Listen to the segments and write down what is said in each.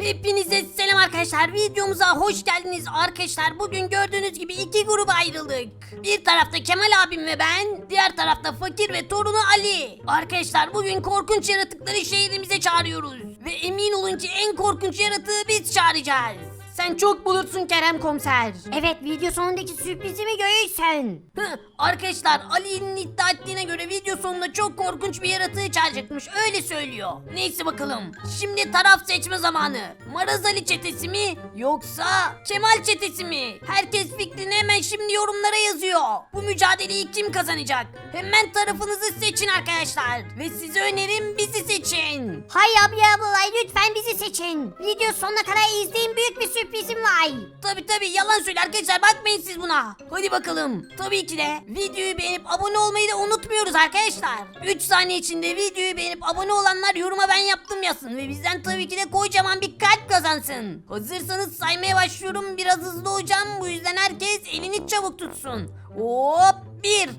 Hepinize selam arkadaşlar. Videomuza hoş geldiniz arkadaşlar. Bugün gördüğünüz gibi iki gruba ayrıldık. Bir tarafta Kemal abim ve ben, diğer tarafta Fakir ve torunu Ali. Arkadaşlar bugün korkunç yaratıkları şehrimize çağırıyoruz. Ve emin olun ki en korkunç yaratığı biz çağıracağız. Sen çok bulursun Kerem komiser. Evet video sonundaki sürprizimi görürsen. Hı, Arkadaşlar Ali'nin iddia ettiğine göre video sonunda çok korkunç bir yaratığı çağıracakmış öyle söylüyor. Neyse bakalım. Şimdi taraf seçme zamanı. Maraz Ali çetesi mi yoksa Kemal çetesi mi? Herkes fikrini hemen şimdi yorumlara yazıyor. Bu mücadeleyi kim kazanacak? Hemen tarafınızı seçin arkadaşlar. Ve size önerim bizi seçin. Hay abla ablalay lütfen bizi seçin. Video sonuna kadar izleyin büyük bir sürprizim var. Tabi tabi yalan söyle arkadaşlar bakmayın siz buna. Hadi bakalım. Tabii ki de videoyu beğenip abone olmayı da unutmuyoruz arkadaşlar. 3 saniye içinde videoyu beğenip abone olanlar yoruma ben yaptım yazsın. Ve bizden tabii ki de kocaman bir kalp kazansın. Hazırsanız saymaya başlıyorum. Biraz hızlı olacağım. Bu yüzden herkes elini çabuk tutsun. Hop 1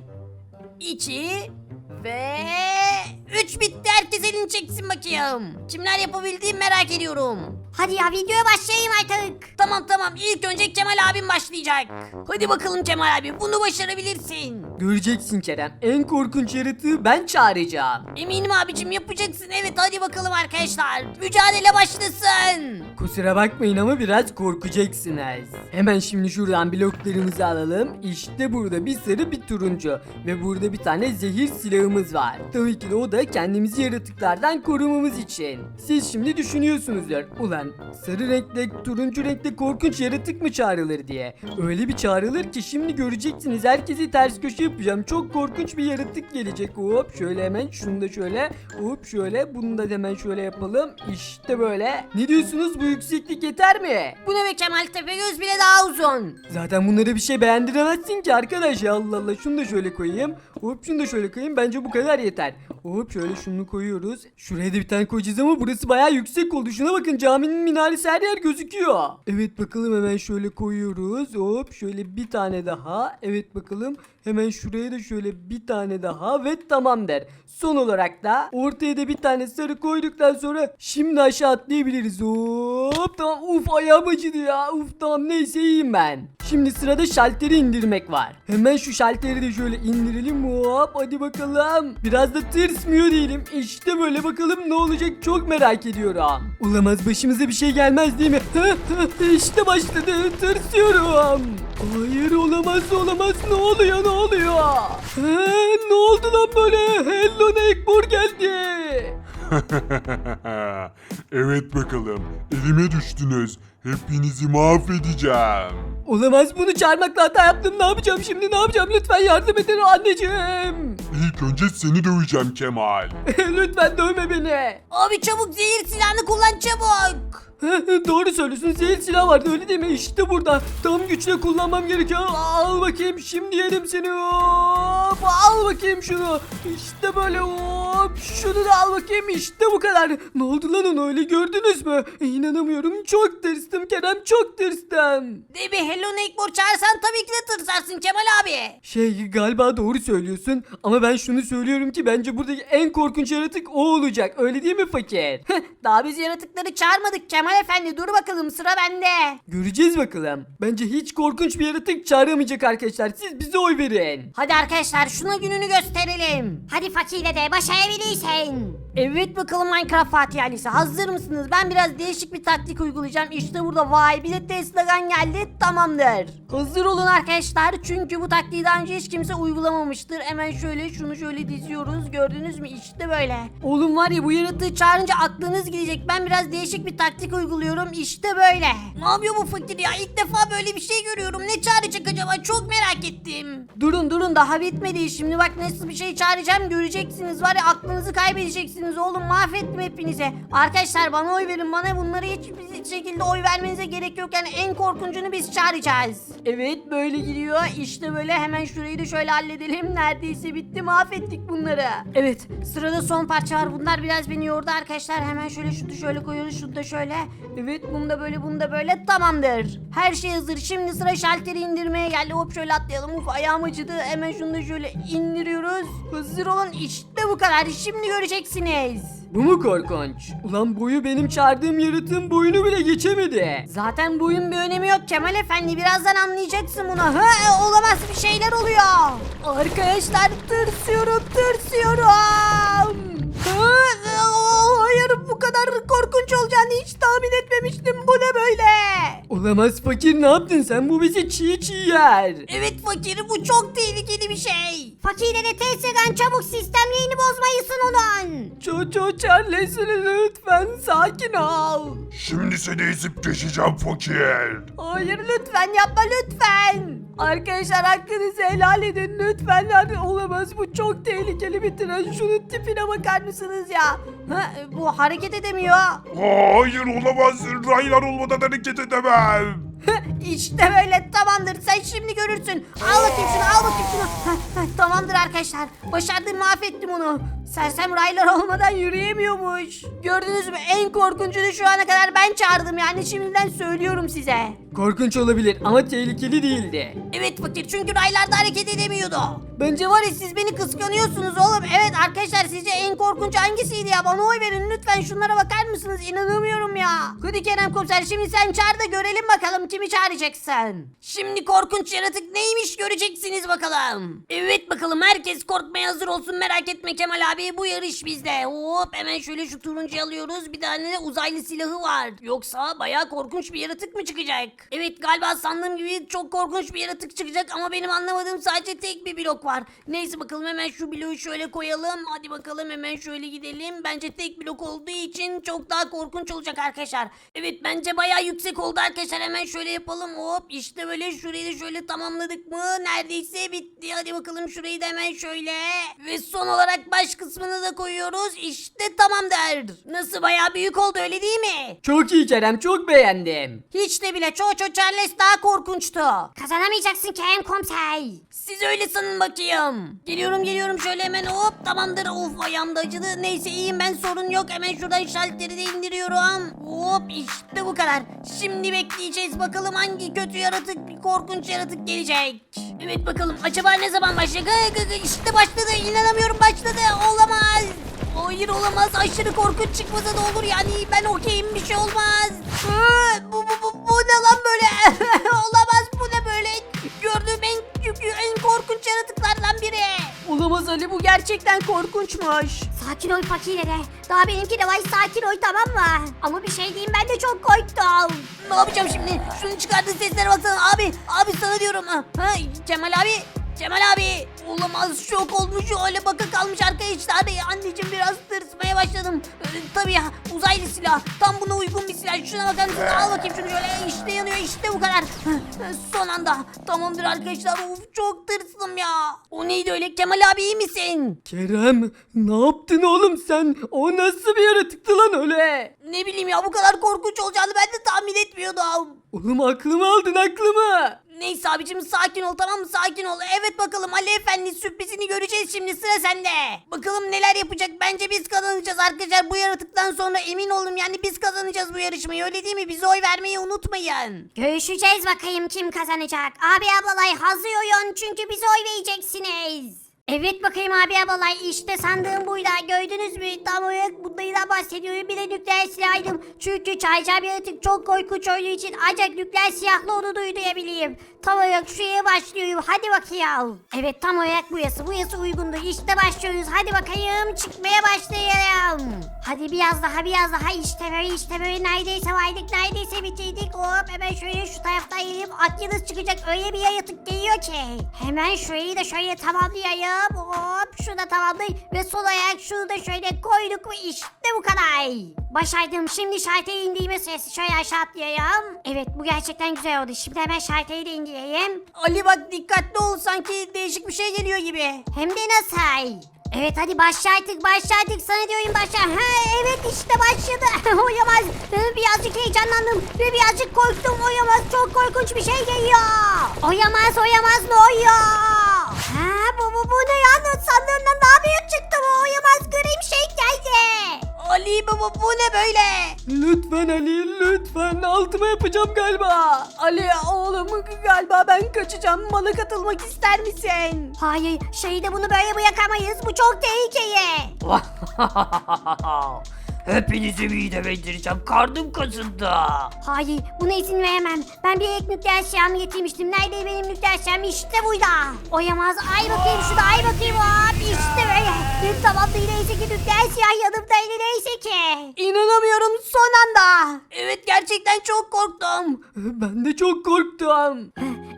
2 ve 3 bitti. Herkes elini çeksin bakayım. Kimler yapabildiğimi merak ediyorum. Hadi ya videoya başlayayım artık. Tamam tamam ilk önce Kemal abim başlayacak. Hadi bakalım Kemal abi bunu başarabilirsin. Göreceksin Kerem. En korkunç yaratığı ben çağıracağım. Eminim abicim yapacaksın evet hadi bakalım arkadaşlar. Mücadele başlasın. Kusura bakmayın ama biraz korkacaksınız. Hemen şimdi şuradan bloklarımızı alalım. İşte burada bir sarı bir turuncu. Ve burada bir tane zehir silahımız var. Tabii ki de o da kendimizi yaratıklardan korumamız için. Siz şimdi düşünüyorsunuzdur. Ulan sarı renkte turuncu renkte korkunç yaratık mı çağrılır diye. Öyle bir çağrılır ki şimdi göreceksiniz. Herkesi ters köşe yapacağım. Çok korkunç bir yaratık gelecek. Hop şöyle hemen şunu da şöyle. Hop şöyle bunu da hemen şöyle yapalım. İşte böyle. Ne diyorsunuz bu yükseklik yeter mi? Bu ne be Kemal Tepegöz bile daha uzun. Zaten bunlara bir şey beğendiremezsin ki arkadaş ya Allah Allah şunu da şöyle koyayım hop şunu da şöyle koyayım bence bu kadar yeter hop şöyle şunu koyuyoruz. Şuraya da bir tane koyacağız ama burası bayağı yüksek oldu. Şuna bakın caminin minaresi her yer gözüküyor. Evet bakalım hemen şöyle koyuyoruz. Hop şöyle bir tane daha. Evet bakalım hemen şuraya da şöyle bir tane daha ve tamam der son olarak da ortaya da bir tane sarı koyduktan sonra şimdi aşağı atlayabiliriz hop tamam uf ayağım acıdı ya uf tamam neyse iyiyim ben Şimdi sırada şalteri indirmek var. Hemen şu şalteri de şöyle indirelim hop hadi bakalım. Biraz da tırsmıyor değilim. İşte böyle bakalım ne olacak çok merak ediyorum. Olamaz başımıza bir şey gelmez değil mi? işte başladı tırsıyorum. Hayır olamaz olamaz ne oluyor ne oluyor? He, ne oldu lan böyle? Hello Neighbor geldi. evet bakalım. Elime düştünüz. Hepinizi mahvedeceğim. Olamaz bunu çağırmakla hata yaptım ne yapacağım şimdi ne yapacağım lütfen yardım edin anneciğim. İlk önce seni döveceğim Kemal. lütfen dövme beni. Abi çabuk zehir silahını kullan çabuk. Doğru söylüyorsun zehir silah vardı öyle mi? İşte burada. Tam güçle kullanmam gerekiyor. Al bakayım şimdi yedim seni. Hop, al bakayım şunu. İşte böyle hop. Şunu da al bakayım işte bu kadar. Ne oldu lan onu öyle gördünüz mü? İnanamıyorum çok tırstım Kerem çok tırstım. De bir Hello Neighbor çağırsan tabii ki de tırsarsın Kemal abi. Şey galiba doğru söylüyorsun ama ben şunu söylüyorum ki bence buradaki en korkunç yaratık o olacak. Öyle değil mi fakir? Daha biz yaratıkları çağırmadık Kemal efendi dur bakalım sıra bende. Göreceğiz bakalım. Bence hiç korkunç bir yaratık çağıramayacak arkadaşlar. Siz bize oy verin. Hadi arkadaşlar şuna gününü gösterelim. Hadi fakirle de başarabilirsin. Evet bakalım Minecraft Fatih ailesi hazır mısınız? Ben biraz değişik bir taktik uygulayacağım. İşte burada vay bir de Tesla'dan geldi tamamdır. Hazır olun arkadaşlar çünkü bu taktiği daha önce hiç kimse uygulamamıştır. Hemen şöyle şunu şöyle diziyoruz gördünüz mü işte böyle. Oğlum var ya bu yaratığı çağırınca aklınız gidecek. Ben biraz değişik bir taktik uyguluyorum işte böyle. Ne yapıyor bu fakir ya ilk defa böyle bir şey görüyorum. Ne çağıracak acaba çok merak ettim. Durun durun daha bitmedi. Şimdi bak nasıl bir şey çağıracağım göreceksiniz. Var ya aklınızı kaybedeceksiniz oğlum mahvettim hepinize. Arkadaşlar bana oy verin bana bunları hiçbir şekilde oy vermenize gerek yok. Yani en korkuncunu biz çağıracağız. Evet böyle gidiyor. İşte böyle hemen şurayı da şöyle halledelim. Neredeyse bitti mahvettik bunları. Evet sırada son parça var. Bunlar biraz beni yordu arkadaşlar. Hemen şöyle şunu şöyle koyuyoruz. Şunu da şöyle. Evet bunu da böyle bunu da böyle tamamdır. Her şey hazır. Şimdi sıra şalteri indirmeye geldi. Hop şöyle atlayalım. Uf ayağım acıdı. Hemen şunu da şöyle indiriyoruz. Hazır olun. İşte bu kadar. Şimdi göreceksiniz. Bu mu korkunç? Ulan boyu benim çağırdığım yaratığın boyunu bile geçemedi. Zaten bu oyun bir önemi yok Kemal Efendi. Birazdan anlayacaksın bunu. Ha, olamaz bir şeyler oluyor. Arkadaşlar tırsıyorum, tırsıyorum. Bu kadar korkunç olacağını hiç tahmin etmemiştim. Bu ne böyle? Olamaz fakir ne yaptın sen? Bu bizi çiğ çiğ yer. Evet fakir bu çok tehlikeli bir şey. Fakirlere tezgahın çabuk sistemliğini bozmayısın onun. Çoço Charles lütfen sakin ol. Şimdi seni ezip geçeceğim fakir. Hayır lütfen yapma lütfen. Arkadaşlar hakkınızı helal edin lütfen. Hadi olamaz bu çok tehlikeli bir tren. Şunun tipine bakar mısınız ya? Ha, bu hareket edemiyor. Hayır olamaz. Raylar olmadan hareket edemem. İşte böyle tamamdır sen şimdi görürsün. Al bakayım şunu al bakayım şunu. Tamamdır arkadaşlar. Başardım mahvettim onu. Sersem raylar olmadan yürüyemiyormuş. Gördünüz mü en korkuncunu şu ana kadar ben çağırdım yani şimdiden söylüyorum size. Korkunç olabilir ama tehlikeli değildi. Evet fakir çünkü raylarda hareket edemiyordu. Bence var ya siz beni kıskanıyorsunuz oğlum. Evet arkadaşlar sizce en korkunç hangisiydi ya? Bana oy verin lütfen şunlara bakar mısınız? İnanamıyorum ya. Hadi Kerem komiser şimdi sen çağır da görelim bakalım kimi çağıracaksın. Şimdi korkunç yaratık neymiş göreceksiniz bakalım. Evet bakalım herkes korkmaya hazır olsun merak etme Kemal abi bu yarış bizde. Hop hemen şöyle şu turuncu alıyoruz. Bir tane de uzaylı silahı var. Yoksa bayağı korkunç bir yaratık mı çıkacak? Evet galiba sandığım gibi çok korkunç bir yaratık çıkacak ama benim anlamadığım sadece tek bir blok var. Neyse bakalım hemen şu bloğu şöyle koyalım. Hadi bakalım hemen şöyle gidelim. Bence tek blok olduğu için çok daha korkunç olacak arkadaşlar. Evet bence bayağı yüksek oldu arkadaşlar. Hemen şöyle yapalım. Hop işte böyle şurayı da şöyle tamamladık mı? Neredeyse bitti. Hadi bakalım şurayı da hemen şöyle. Ve son olarak baş kısmını da koyuyoruz. İşte tamamdır. Nasıl bayağı büyük oldu öyle değil mi? Çok iyi Kerem çok beğendim. Hiç de bile Çoğu Charles daha korkunçtu. Kazanamayacaksın Kerem komiser. Siz öyle sanın bakayım. Geliyorum geliyorum şöyle hemen hop tamamdır. Of ayağım da acıdı. Neyse iyiyim ben sorun yok. Hemen şuradan şalteri de indiriyorum. Hop işte bu kadar. Şimdi bekleyeceğiz bakalım hangi kötü yaratık, korkunç yaratık gelecek. Evet bakalım acaba ne zaman başlayacak? İşte başladı. İnanamıyorum başladı. Olamaz. Hayır olamaz. Aşırı korkunç çıkmasa da olur yani. Ben okeyim bir şey olmaz. Bu, bu, bu, bu ne lan böyle? olamaz bu ne böyle? Gördüğüm en, en korkunç yaratıklardan biri. Olamaz Ali bu gerçekten korkunçmuş. Sakin ol fakirlere. Daha benimki de var sakin ol tamam mı? Ama bir şey diyeyim ben de çok korktum. Ne yapacağım şimdi? Şunu çıkardığı seslere baksana abi. Abi sana diyorum. Ha, Cemal abi. Cemal abi. Olamaz şok olmuş öyle baka kalmış arkadaşlar. Ya, anneciğim biraz tırsmaya başladım. Ee, tabii ya uzaylı silah. Tam buna uygun bir silah. Şuna bakar mısın? Al bakayım şunu şöyle. İşte yanıyor işte bu kadar. Son anda. Tamamdır arkadaşlar. Of çok tırstım ya. O neydi öyle? Kemal abi iyi misin? Kerem ne yaptın oğlum sen? O nasıl bir yaratıktı lan öyle? Ne bileyim ya bu kadar korkunç olacağını ben de tahmin etmiyordum. Oğlum aklımı aldın aklımı. Neyse abicim sakin ol tamam mı sakin ol. Evet bakalım Ali Efendi sürprizini göreceğiz şimdi sıra sende. Bakalım neler yapacak bence biz kazanacağız arkadaşlar. Bu yaratıktan sonra emin olun yani biz kazanacağız bu yarışmayı öyle değil mi? Bize oy vermeyi unutmayın. Görüşeceğiz bakayım kim kazanacak. Abi ablalay hazır oyun çünkü bize oy vereceksiniz. Evet bakayım abi ablalay işte sandığım buydu gördünüz mü? Tam olarak bundan bahsediyorum bir de nükleer silahıydım. Çünkü çaycam yaratık çok korkunç olduğu için ancak nükleer silahla onu duyurabileyim. Tam olarak şuraya başlıyorum hadi bakayım. Evet tam olarak bu yası bu yası uygundu. İşte başlıyoruz hadi bakayım çıkmaya başlayalım. Hadi biraz daha biraz daha işte böyle işte böyle neredeyse vardık neredeyse bitirdik hop hemen şöyle şu taraftan gelip at yıldız çıkacak. Öyle bir yaratık geliyor ki. Hemen şurayı da şöyle tamamlayayım hop şunu da tamamlayayım ve sol ayak şunu da şöyle koyduk mu işte bu kadar başardım şimdi şalteri indiğime sırası şöyle aşağı atlayayım evet bu gerçekten güzel oldu şimdi hemen şalteri de indireyim Ali bak dikkatli ol sanki değişik bir şey geliyor gibi. hem de nasıl? Evet hadi başlaydık başlaydık sana diyorum başla. Ha evet işte başladı. Oyamaz. Birazcık heyecanlandım ve birazcık korktum. Oyamaz çok korkunç bir şey geliyor. Oyamaz oyamaz ne oluyor? Bu ne ya? Sandığımdan daha büyük çıktı bu. Oyamaz gri bir şey geldi. Ali baba bu ne böyle? Lütfen Ali lütfen altıma yapacağım galiba. Ali oğlum galiba ben kaçacağım. Bana katılmak ister misin? Hayır şeyde bunu böyle bırakamayız bu çok tehlikeli. Hepinizi mideme indireceğim. Karnım kasıldı. Hayır buna izin veremem. Ben bir ek nükleer silahımı getirmiştim. Nerede benim nükleer silahım işte burada. Oyamaz ay bakayım şurada ay bakayım hop işte böyle. Bir tamamdır neyse ki nükleer silah yanımdaydı neyse ki. İnanamıyorum son anda. Evet gerçekten çok korktum. Ben de çok korktum.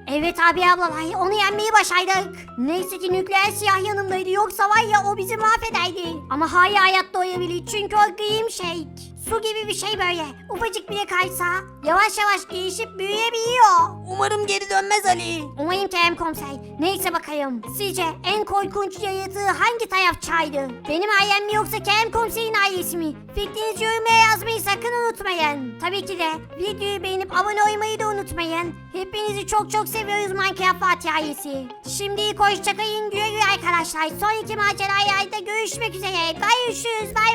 Evet abi ablalar onu yenmeyi başardık. Neyse ki nükleer silah yanımdaydı yoksa var ya o bizi mahvederdi. Ama hala hayatta oyabilir çünkü o green shake. Su gibi bir şey böyle. Ufacık bile kaysa yavaş yavaş gelişip büyüyebiliyor. Umarım geri dönmez Ali. Umarım Kerem komiser. Neyse bakayım. Sizce en korkunç yaratığı hangi tarafçaydı? Benim ailem mi yoksa Kerem komiserin ailesi mi? Fikrinizi yorumlara yazmayı sakın unutmayın. Tabii ki de videoyu beğenip abone olmayı da unutmayın. Hepinizi çok çok seviyoruz Minecraft Fatih ailesi. Şimdi hoşçakalın güle güle arkadaşlar. Sonraki maceralarda görüşmek üzere. Görüşürüz bay.